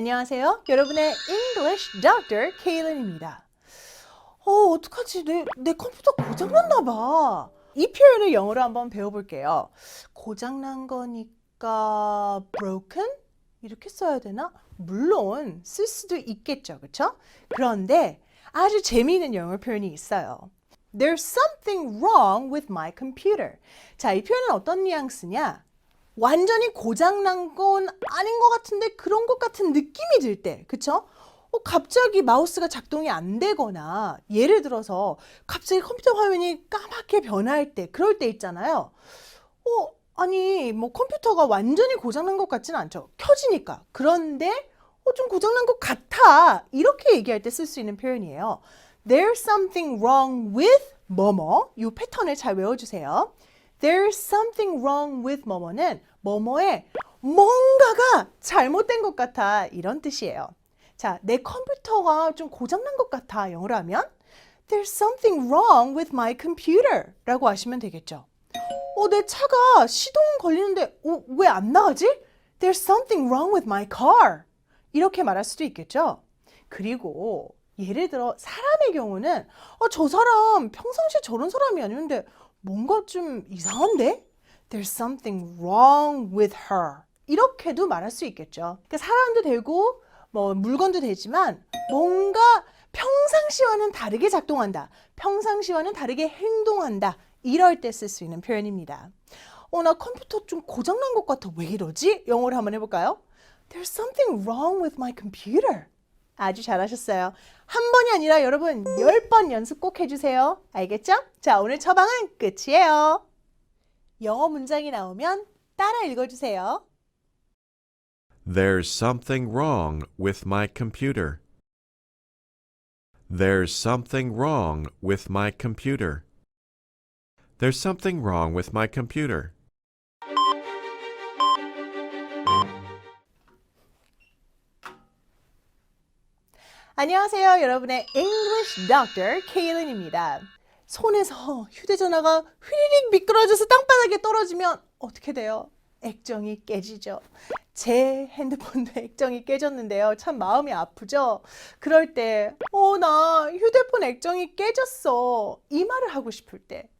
안녕하세요. 여러분의 English Doctor 케일린입니다. 어, 어떡하지? 내, 내 컴퓨터 고장났나 봐. 이 표현을 영어로 한번 배워볼게요. 고장난 거니까 broken? 이렇게 써야 되나? 물론 쓸 수도 있겠죠. 그쵸? 그런데 아주 재미있는 영어 표현이 있어요. There's something wrong with my computer. 자, 이 표현은 어떤 뉘앙스냐? 완전히 고장난 건 아닌 것 같은데 그런 것 같은 느낌이 들 때, 그쵸? 어, 갑자기 마우스가 작동이 안 되거나, 예를 들어서 갑자기 컴퓨터 화면이 까맣게 변할 때, 그럴 때 있잖아요. 어, 아니, 뭐 컴퓨터가 완전히 고장난 것 같지는 않죠. 켜지니까. 그런데, 어, 좀 고장난 것 같아. 이렇게 얘기할 때 쓸 수 있는 표현이에요. There's something wrong with 뭐뭐. 이 패턴을 잘 외워주세요. There's something wrong with 뭐뭐는 뭐뭐에 뭔가가 잘못된 것 같아. 이런 뜻이에요. 자, 내 컴퓨터가 좀 고장난 것 같아. 영어로 하면 There's something wrong with my computer 라고 하시면 되겠죠. 어, 내 차가 시동 걸리는데 어, 왜안 나가지? There's something wrong with my car. 이렇게 말할 수도 있겠죠. 그리고 예를 들어 사람의 경우는 어, 저 사람 평상시에 저런 사람이 아닌데 뭔가 좀 이상한데? There's something wrong with her. 이렇게도 말할 수 있겠죠. 그러니까 사람도 되고 뭐 물건도 되지만 뭔가 평상시와는 다르게 작동한다. 평상시와는 다르게 행동한다. 이럴 때 쓸 수 있는 표현입니다. 어, 나 컴퓨터 좀 고장난 것 같아. 왜 이러지? 영어로 한번 해볼까요? There's something wrong with my computer. 아주 잘하셨어요. 한 번이 아니라 여러분 열번 연습 꼭 해주세요. 알겠죠? 자, 오늘 처방은 끝이에요. 영어 문장이 나오면 따라 읽어주세요. There's something wrong with my computer. There's something wrong with my computer. There's something wrong with my computer. 안녕하세요. 여러분의 English Doctor 케일린입니다. 손에서 휴대전화가 휘리릭 미끄러져서 땅바닥에 떨어지면 어떻게 돼요? 액정이 깨지죠. 제 핸드폰도 액정이 깨졌는데요. 참 마음이 아프죠? 그럴 때, 어, 나 휴대폰 액정이 깨졌어. 이 말을 하고 싶을 때.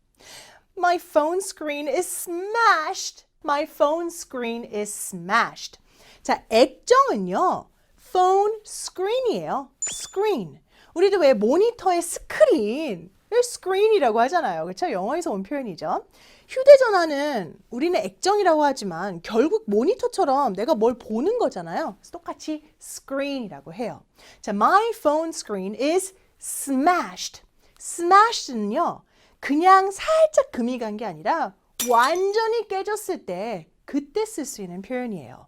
My phone screen is smashed. My phone screen is smashed. 자, 액정은요. Phone screen이에요. screen. 우리도 왜 모니터의 스크린, screen이라고 하잖아요. 그렇죠? 영어에서 온 표현이죠. 휴대전화는 우리는 액정이라고 하지만 결국 모니터처럼 내가 뭘 보는 거잖아요. 똑같이 screen이라고 해요. 자, my phone screen is smashed. smashed는요. 그냥 살짝 금이 간 게 아니라 완전히 깨졌을 때 그때 쓸 수 있는 표현이에요.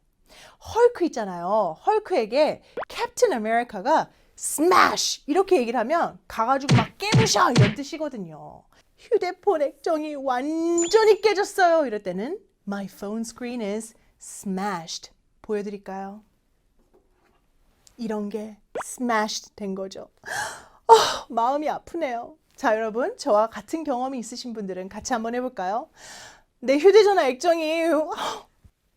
헐크 있잖아요. 헐크에게 캡틴 아메리카가 스매시 이렇게 얘기를 하면 가가지고 막 깨부셔 이런 뜻이거든요. 휴대폰 액정이 완전히 깨졌어요. 이럴 때는 My phone screen is smashed. 보여드릴까요? 이런 게 smashed 된 거죠. 아, 마음이 아프네요. 자, 여러분, 저와 같은 경험이 있으신 분들은 같이 한번 해볼까요? 내 휴대전화 액정이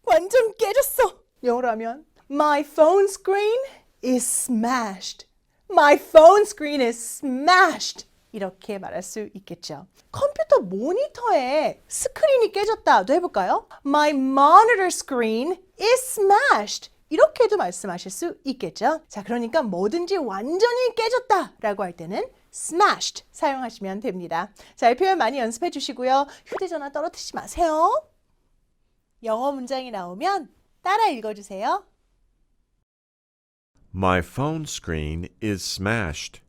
완전 깨졌어. 영어로 하면 My phone screen is smashed. My phone screen is smashed. 이렇게 말할 수 있겠죠. 컴퓨터 모니터에 스크린이 깨졌다도 해볼까요? My monitor screen is smashed. 이렇게도 말씀하실 수 있겠죠. 자, 그러니까 뭐든지 완전히 깨졌다라고 할 때는 smashed 사용하시면 됩니다. 자, 이 표현 많이 연습해 주시고요. 휴대전화 떨어뜨리지 마세요. 영어 문장이 나오면 따라 읽어주세요. My phone screen is smashed.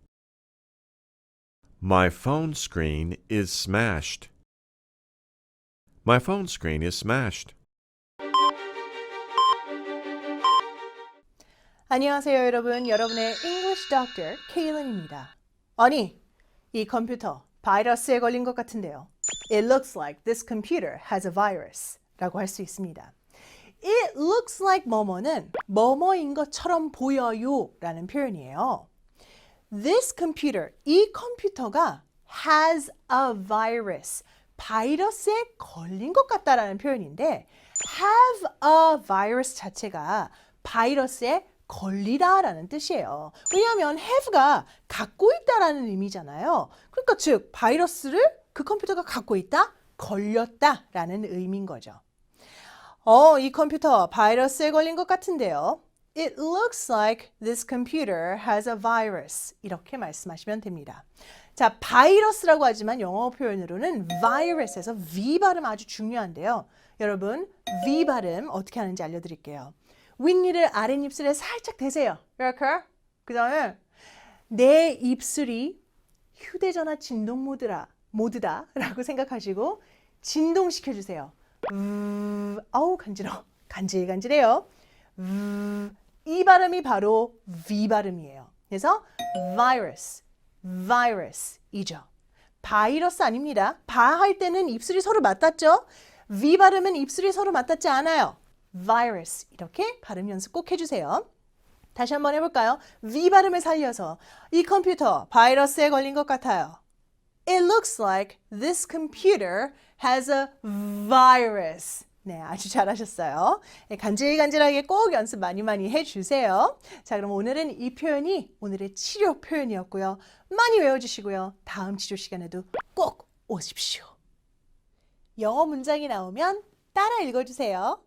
My phone screen is smashed. My phone screen is smashed. 안녕하세요, 여러분. 여러분의 English Doctor 케일린입니다. 아니, 이 컴퓨터 바이러스에 걸린 것 같은데요. It looks like this computer has a virus. 라고 할 수 있습니다. It looks like 뭐뭐는 뭐뭐인 것처럼 보여요 라는 표현이에요. This computer, 이 컴퓨터가 has a virus, 바이러스에 걸린 것 같다라는 표현인데 have a virus 자체가 바이러스에 걸리다 라는 뜻이에요. 왜냐하면 have가 갖고 있다라는 의미잖아요. 그러니까 즉 바이러스를 그 컴퓨터가 갖고 있다, 걸렸다 라는 의미인 거죠. 어, 이 컴퓨터 바이러스에 걸린 것 같은데요. It looks like this computer has a virus. 이렇게 말씀하시면 됩니다. 자, 바이러스라고 하지만 영어 표현으로는 virus에서 V 발음 아주 중요한데요. 여러분, V 발음 어떻게 하는지 알려드릴게요. 윗니를 아랫입술에 살짝 대세요. 이렇게. 그 다음에 내 입술이 휴대전화 진동 모드라, 모드다 라고 생각하시고 진동시켜 주세요. 음, 아우 간지러. 간질간질해요. 음, 이 발음이 바로 V 발음이에요. 그래서 virus, virus이죠. 바이러스 아닙니다. 바 할 때는 입술이 서로 맞닿죠? V 발음은 입술이 서로 맞닿지 않아요. virus 이렇게 발음 연습 꼭 해주세요. 다시 한번 해볼까요? V 발음을 살려서 이 컴퓨터 바이러스에 걸린 것 같아요. It looks like this computer has a virus. 네, 아주 잘하셨어요. 네, 간질간질하게 꼭 연습 많이 많이 해주세요. 자, 그럼 오늘은 이 표현이 오늘의 치료 표현이었고요. 많이 외워주시고요. 다음 치료 시간에도 꼭 오십시오. 영어 문장이 나오면 따라 읽어주세요.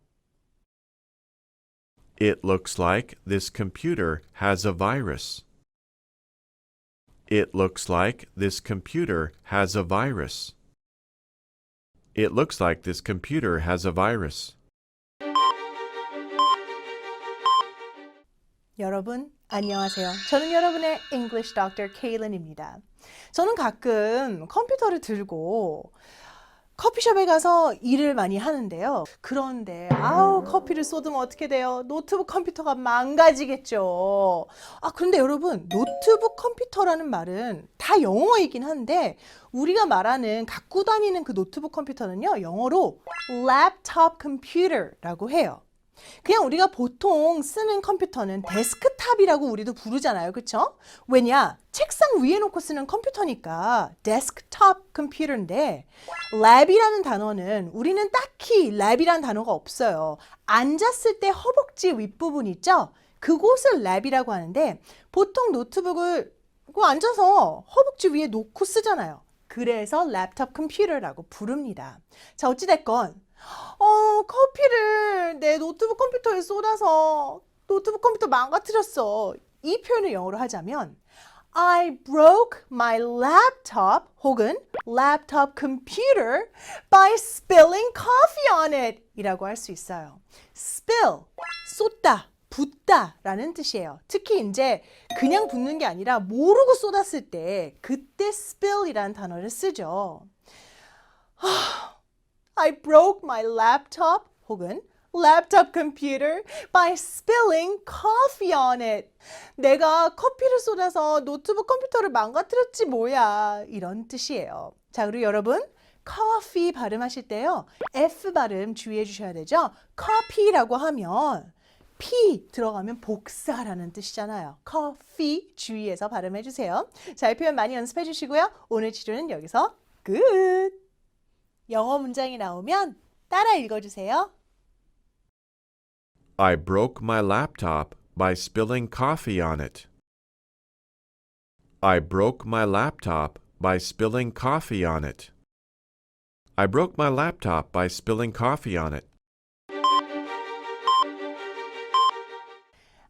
It looks like this computer has a virus. It looks like this computer has a virus. It looks like this computer has a virus. 여러분, 안녕하세요. 저는 여러분의 English Doctor Kaylin입니다. 저는 가끔 컴퓨터를 들고 커피숍에 가서 일을 많이 하는데요. 그런데 아우 커피를 쏟으면 어떻게 돼요? 노트북 컴퓨터가 망가지겠죠. 아 그런데 여러분 노트북 컴퓨터라는 말은 다 영어이긴 한데 우리가 말하는 갖고 다니는 그 노트북 컴퓨터는요 영어로 랩톱 컴퓨터라고 해요. 그냥 우리가 보통 쓰는 컴퓨터는 데스크탑이라고 우리도 부르잖아요. 그쵸? 왜냐? 책상 위에 놓고 쓰는 컴퓨터니까 데스크탑 컴퓨터인데 랩이라는 단어는 우리는 딱히 랩이라는 단어가 없어요. 앉았을 때 허벅지 윗부분 있죠? 그곳을 랩이라고 하는데 보통 노트북을 그 앉아서 허벅지 위에 놓고 쓰잖아요. 그래서 랩톱 컴퓨터라고 부릅니다. 자, 어찌됐건 어, 커피를 내 노트북 컴퓨터에 쏟아서 노트북 컴퓨터 망가뜨렸어. 이 표현을 영어로 하자면 I broke my laptop 혹은 laptop computer by spilling coffee on it 이라고 할 수 있어요. spill, 쏟다, 붓다 라는 뜻이에요. 특히 이제 그냥 붓는 게 아니라 모르고 쏟았을 때 그때 spill이라는 단어를 쓰죠. I broke my laptop 혹은 laptop computer by spilling coffee on it. 내가 커피를 쏟아서 노트북 컴퓨터를 망가뜨렸지 뭐야. 이런 뜻이에요. 자, 그리고 여러분 coffee 발음하실 때요. F 발음 주의해 주셔야 되죠. coffee라고 하면 P 들어가면 복사라는 뜻이잖아요. coffee 주의해서 발음해 주세요. 자, 이 표현 많이 연습해 주시고요. 오늘 치료는 여기서 끝. 영어 문장이 나오면 따라 읽어주세요. I broke my laptop by spilling coffee on it. I broke my laptop by spilling coffee on it. I broke my laptop by spilling coffee on it.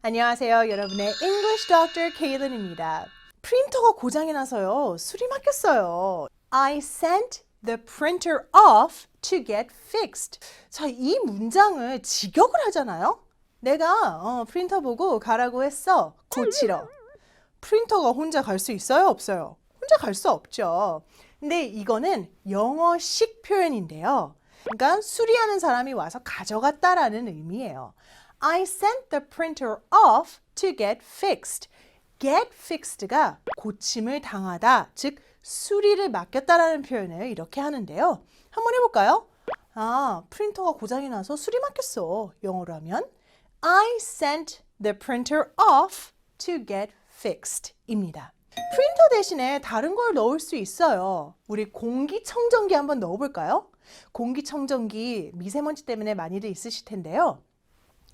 안녕하세요. 여러분의 English Doctor Kaylin입니다. 프린터가 고장이 나서요. 술이 막혔어요. I sent the printer off to get fixed. 자, 이 문장을 직역을 하잖아요. 내가 어, 프린터 보고 가라고 했어. 고치러. 프린터가 혼자 갈 수 있어요? 없어요? 혼자 갈 수 없죠. 근데 이거는 영어식 표현인데요. 그러니까 수리하는 사람이 와서 가져갔다라는 의미예요. I sent the printer off to get fixed. get fixed가 고침을 당하다, 즉 수리를 맡겼다라는 표현을 이렇게 하는데요. 한번 해볼까요? 아, 프린터가 고장이 나서 수리 맡겼어. 영어로 하면 I sent the printer off to get fixed 입니다. 프린터 대신에 다른 걸 넣을 수 있어요. 우리 공기청정기 한번 넣어볼까요? 공기청정기 미세먼지 때문에 많이들 있으실 텐데요.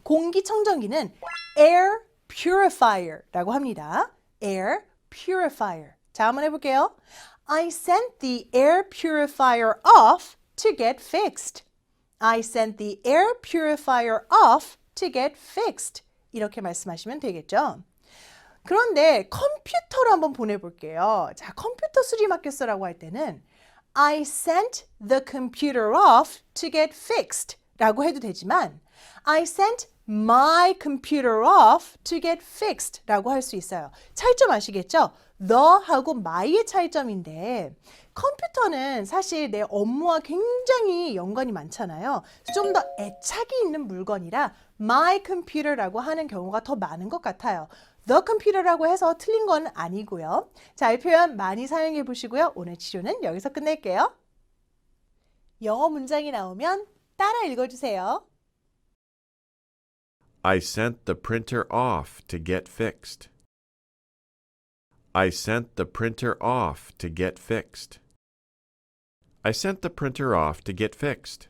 공기청정기는 air purifier라고 합니다. air purifier. 자, 한번 해볼게요. I sent the air purifier off to get fixed. I sent the air purifier off to get fixed. 이렇게 말씀하시면 되겠죠. 그런데 컴퓨터로 한번 보내볼게요. 자, 컴퓨터 수리 맡겼어라고 할 때는 I sent the computer off to get fixed 라고 해도 되지만 I sent my computer off to get fixed 라고 할 수 있어요. 차이점 아시겠죠? The하고 my의 차이점인데 컴퓨터는 사실 내 업무와 굉장히 연관이 많잖아요. 좀 더 애착이 있는 물건이라 my computer라고 하는 경우가 더 많은 것 같아요. the computer라고 해서 틀린 건 아니고요. 자, 이 표현 많이 사용해 보시고요. 오늘 치료는 여기서 끝낼게요. 영어 문장이 나오면 따라 읽어주세요. I sent the printer off to get fixed. I sent the printer off to get fixed. I sent the printer off to get fixed.